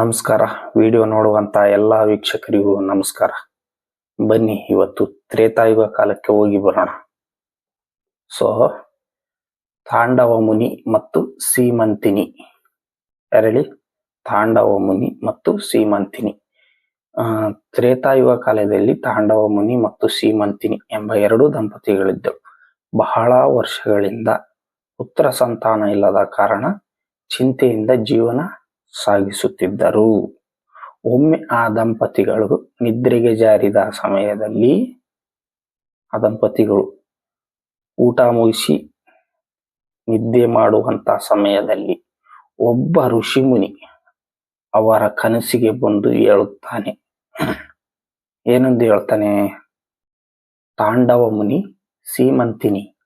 ನಮಸ್ಕಾರ. ವಿಡಿಯೋ ನೋಡುವಂತ ಎಲ್ಲ ವೀಕ್ಷಕರಿಗೂ ನಮಸ್ಕಾರ. ಬನ್ನಿ, ಇವತ್ತು ತ್ರೇತಾಯುಗ ಕಾಲಕ್ಕೆ ಹೋಗಿ ಬರೋಣ. ಸೊ ತಾಂಡವ ಮುನಿ ಮತ್ತು ಸೀಮಂತಿನಿ. ಎರಳಿ ತಾಂಡವ ಮುನಿ ಮತ್ತು ಸೀಮಂತಿನಿ. ತ್ರೇತಾಯುಗ ಕಾಲದಲ್ಲಿ ತಾಂಡವ ಮುನಿ ಮತ್ತು ಸೀಮಂತಿನಿ ಎಂಬ ಎರಡು ದಂಪತಿಗಳಿದ್ದವು. ಬಹಳ ವರ್ಷಗಳಿಂದ ಪುತ್ರ ಸಂತಾನ ಇಲ್ಲದ ಕಾರಣ ಚಿಂತೆಯಿಂದ ಜೀವನ ಸಾಗಿಸುತ್ತಿದ್ದರು. ಒಮ್ಮೆ ಆ ದಂಪತಿಗಳು ನಿದ್ರೆಗೆ ಜಾರಿದ ಸಮಯದಲ್ಲಿ ಆ ದಂಪತಿಗಳು ಊಟ ಮುಗಿಸಿ ನಿದ್ದೆ ಮಾಡುವಂತ ಸಮಯದಲ್ಲಿ ಒಬ್ಬ ಋಷಿಮುನಿ ಅವರ ಕನಸಿಗೆ ಬಂದು ಹೇಳುತ್ತಾನೆ. ಏನೆಂದು ಹೇಳ್ತಾನೆ? ತಾಂಡವ ಮುನಿ, ಸೀಮಂತಿನಿ,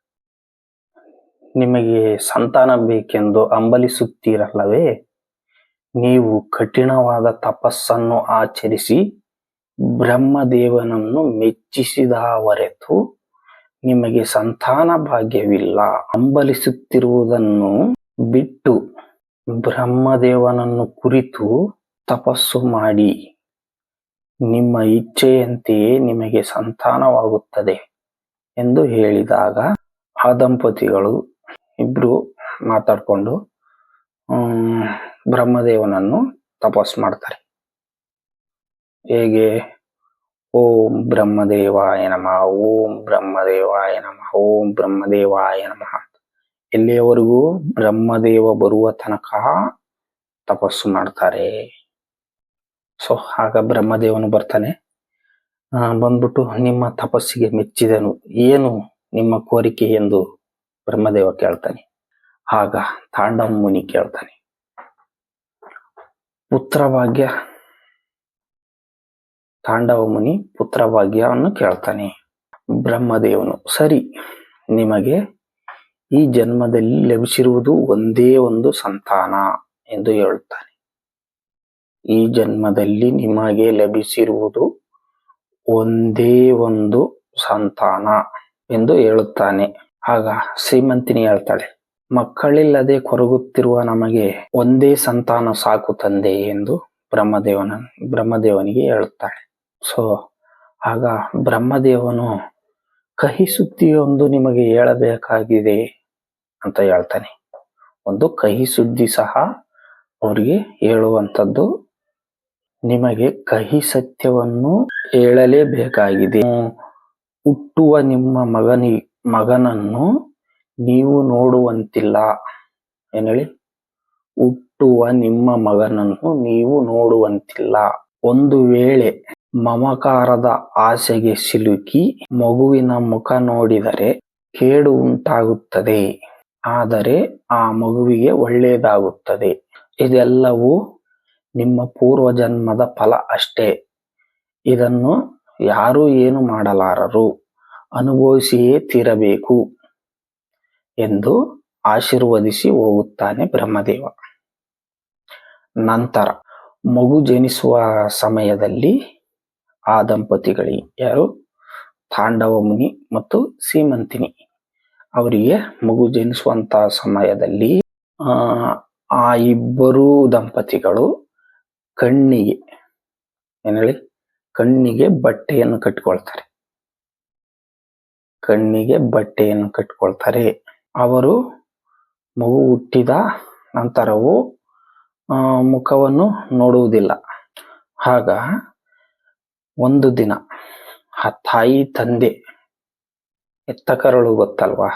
ನಿಮಗೆ ಸಂತಾನ ಬೇಕೆಂದು ಹಂಬಲಿಸುತ್ತೀರಲ್ಲವೇ ನೀವು ಕಠಿಣವಾದ ತಪಸ್ಸನ್ನು ಆಚರಿಸಿ ಬ್ರಹ್ಮದೇವನನ್ನು ಮೆಚ್ಚಿಸಿದ ನಿಮಗೆ ಸಂತಾನ ಭಾಗ್ಯವಿಲ್ಲ. ಹಂಬಲಿಸುತ್ತಿರುವುದನ್ನು ಬಿಟ್ಟು ಬ್ರಹ್ಮದೇವನನ್ನು ಕುರಿತು ತಪಸ್ಸು ಮಾಡಿ. ನಿಮ್ಮ ಇಚ್ಛೆಯಂತೆಯೇ ನಿಮಗೆ ಸಂತಾನವಾಗುತ್ತದೆ ಎಂದು ಹೇಳಿದಾಗ ಆ ದಂಪತಿಗಳು ಇಬ್ರು ಮಾತಾಡ್ಕೊಂಡು ಬ್ರಹ್ಮದೇವನನ್ನು ತಪಸ್ ಮಾಡ್ತಾರೆ. ಹೇಗೆ? ಓಂ ಬ್ರಹ್ಮದೇವಾಯ ನಮಃ, ಓಂ ಬ್ರಹ್ಮದೇವಾಯ ನಮಃ, ಓಂ ಬ್ರಹ್ಮದೇವಾಯ ನಮಃ ಎಲ್ಲಿಯವರೆಗೂ ಬ್ರಹ್ಮದೇವ ಬರುವ ತನಕ ತಪಸ್ಸು ಮಾಡ್ತಾರೆ. ಸೊ, ಆಗ ಬ್ರಹ್ಮದೇವನು ಬರ್ತಾನೆ. ಬಂದ್ಬಿಟ್ಟು ನಿಮ್ಮ ತಪಸ್ಸಿಗೆ ಮೆಚ್ಚಿದನು. ಏನು ನಿಮ್ಮ ಕೋರಿಕೆ ಎಂದು ಬ್ರಹ್ಮದೇವ ಕೇಳ್ತಾನೆ. ಆಗ ತಾಂಡವ ಮುನಿ ಕೇಳ್ತಾನೆ. ಪುತ್ರಭಾಗ್ಯ ತಾಂಡವ ಮುನಿ ಪುತ್ರಭಾಗ್ಯವನ್ನು ಕೇಳ್ತಾನೆ. ಬ್ರಹ್ಮದೇವನು, ಸರಿ, ನಿಮಗೆ ಈ ಜನ್ಮದಲ್ಲಿ ಲಭಿಸಿರುವುದು ಒಂದೇ ಒಂದು ಸಂತಾನ ಎಂದು ಹೇಳುತ್ತಾನೆ. ಈ ಜನ್ಮದಲ್ಲಿ ನಿಮಗೆ ಲಭಿಸಿರುವುದು ಒಂದೇ ಒಂದು ಸಂತಾನ ಎಂದು ಹೇಳುತ್ತಾನೆ. ಆಗ ಶ್ರೀಮಂತಿನಿ ಹೇಳ್ತಾಳೆ ಮಕ್ಕಳಿಲ್ಲದೆ ಕೊರಗುತ್ತಿರುವ ನಮಗೆ ಒಂದೇ ಸಂತಾನ ಸಾಕು ತಂದೆ ಎಂದು ಬ್ರಹ್ಮದೇವನ, ಬ್ರಹ್ಮದೇವನಿಗೆ ಹೇಳುತ್ತಾಳೆ. ಸೊ, ಆಗ ಬ್ರಹ್ಮದೇವನು ಕಹಿ ಸುದ್ದಿಯೊಂದು ನಿಮಗೆ ಹೇಳಬೇಕಾಗಿದೆ ಅಂತ ಹೇಳ್ತಾನೆ. ಒಂದು ಕಹಿ ಸುದ್ದಿ ಸಹ ಅವರಿಗೆ ಹೇಳುವಂಥದ್ದು, ನಿಮಗೆ ಕಹಿ ಸತ್ಯವನ್ನು ಹೇಳಲೇಬೇಕಾಗಿದೆ. ಹುಟ್ಟುವ ನಿಮ್ಮ ಮಗನಿ, ಮಗನನ್ನು ನೀವು ನೋಡುವಂತಿಲ್ಲ. ಏನೇಳಿ ಹುಟ್ಟುವ ನಿಮ್ಮ ಮಗನನ್ನು ನೀವು ನೋಡುವಂತಿಲ್ಲ. ಒಂದು ವೇಳೆ ಮಮಕಾರದ ಆಸೆಗೆ ಸಿಲುಕಿ ಮಗುವಿನ ಮುಖ ನೋಡಿದರೆ ಕೇಡು ಉಂಟಾಗುತ್ತದೆ. ಆದರೆ ಆ ಮಗುವಿಗೆ ಒಳ್ಳೆಯದಾಗುತ್ತದೆ. ಇದೆಲ್ಲವೂ ನಿಮ್ಮ ಪೂರ್ವಜನ್ಮದ ಫಲ ಅಷ್ಟೇ. ಇದನ್ನು ಯಾರೂ ಏನು ಮಾಡಲಾರರು. ಅನುಭವಿಸಿಯೇ ತೀರಬೇಕು. ಎಂದು ಆಶೀರ್ವದಿಸಿ ಹೋಗುತ್ತಾನೆ ಬ್ರಹ್ಮದೇವ. ನಂತರ ಮಗು ಜನಿಸುವ ಸಮಯದಲ್ಲಿ ಆ ದಂಪತಿಗಳಿಗೆ ಯಾರು? ತಾಂಡವ ಮುನಿ ಮತ್ತು ಸೀಮಂತಿನಿ ಅವರಿಗೆ ಮಗು ಜನಿಸುವಂತಹ ಸಮಯದಲ್ಲಿ, ಆ ಇಬ್ಬರು ದಂಪತಿಗಳು ಕಣ್ಣಿಗೆ ಏನ್ ಹೇಳಿ ಕಣ್ಣಿಗೆ ಬಟ್ಟೆಯನ್ನು ಕಟ್ಕೊಳ್ತಾರೆ. ಕಣ್ಣಿಗೆ ಬಟ್ಟೆಯನ್ನು ಕಟ್ಟಿಕೊಳ್ತಾರೆ ಅವರು ಮಗು ಹುಟ್ಟಿದ ನಂತರವೂ ಮುಖವನ್ನು ನೋಡುವುದಿಲ್ಲ. ಆಗ ಒಂದು ದಿನ ಆ ತಾಯಿ ತಂದೆ, ಎತ್ತ ಕರಳು ಗೊತ್ತಲ್ವಾ?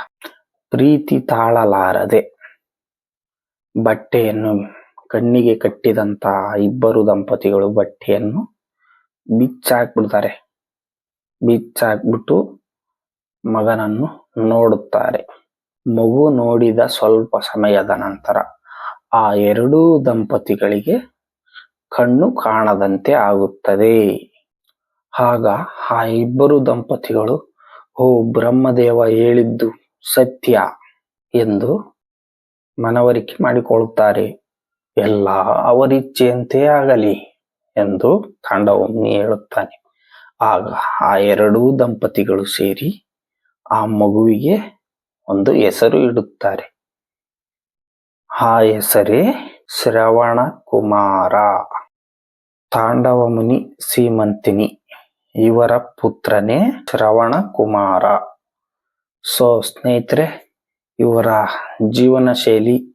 ಪ್ರೀತಿ ತಾಳಲಾರದೆ ಬಟ್ಟೆಯನ್ನು ಕಣ್ಣಿಗೆ ಕಟ್ಟಿದಂತ ಇಬ್ಬರು ದಂಪತಿಗಳು ಬಟ್ಟೆಯನ್ನು ಬಿಚ್ಚಾಕ್ಬಿಡ್ತಾರೆ. ಬಿಚ್ಚಾಕ್ಬಿಟ್ಟು ಮಗನನ್ನು ನೋಡುತ್ತಾರೆ. ಮಗು ನೋಡಿದ ಸ್ವಲ್ಪ ಸಮಯದ ನಂತರ ಆ ಎರಡೂ ದಂಪತಿಗಳಿಗೆ ಕಣ್ಣು ಕಾಣದಂತೆ ಆಗುತ್ತದೆ. ಆಗ ಆ ಇಬ್ಬರು ದಂಪತಿಗಳು, ಓ ಬ್ರಹ್ಮದೇವ ಹೇಳಿದ್ದು ಸತ್ಯ ಎಂದು ಮನವರಿಕೆ ಮಾಡಿಕೊಳ್ಳುತ್ತಾರೆ. ಎಲ್ಲ ಅವರಿಚ್ಛೆಯಂತೆ ಆಗಲಿ ಎಂದು ತಾಂಡವಮುನಿ ಹೇಳುತ್ತಾನೆ. ಆಗ ಆ ಎರಡೂ ದಂಪತಿಗಳು ಸೇರಿ ಆ ಮಗುವಿಗೆ ಒಂದು ಹೆಸರು ಇಡುತ್ತಾರೆ. ಆ ಹೆಸರೇ ಶ್ರವಣ ಕುಮಾರ. ತಾಂಡವ ಮುನಿ ಸೀಮಂತಿನಿ, ಇವರ ಪುತ್ರನೇ ಶ್ರವಣ ಕುಮಾರ. ಸೊ, ಸ್ನೇಹಿತರೆ, ಇವರ ಜೀವನ ಶೈಲಿ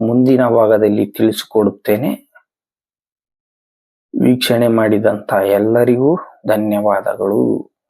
ಮುಂದಿನ ಭಾಗದಲ್ಲಿ ತಿಳಿಸಿಕೊಡುತ್ತೇನೆ. ವೀಕ್ಷಣೆ ಮಾಡಿದಂಥ ಎಲ್ಲರಿಗೂ ಧನ್ಯವಾದಗಳು.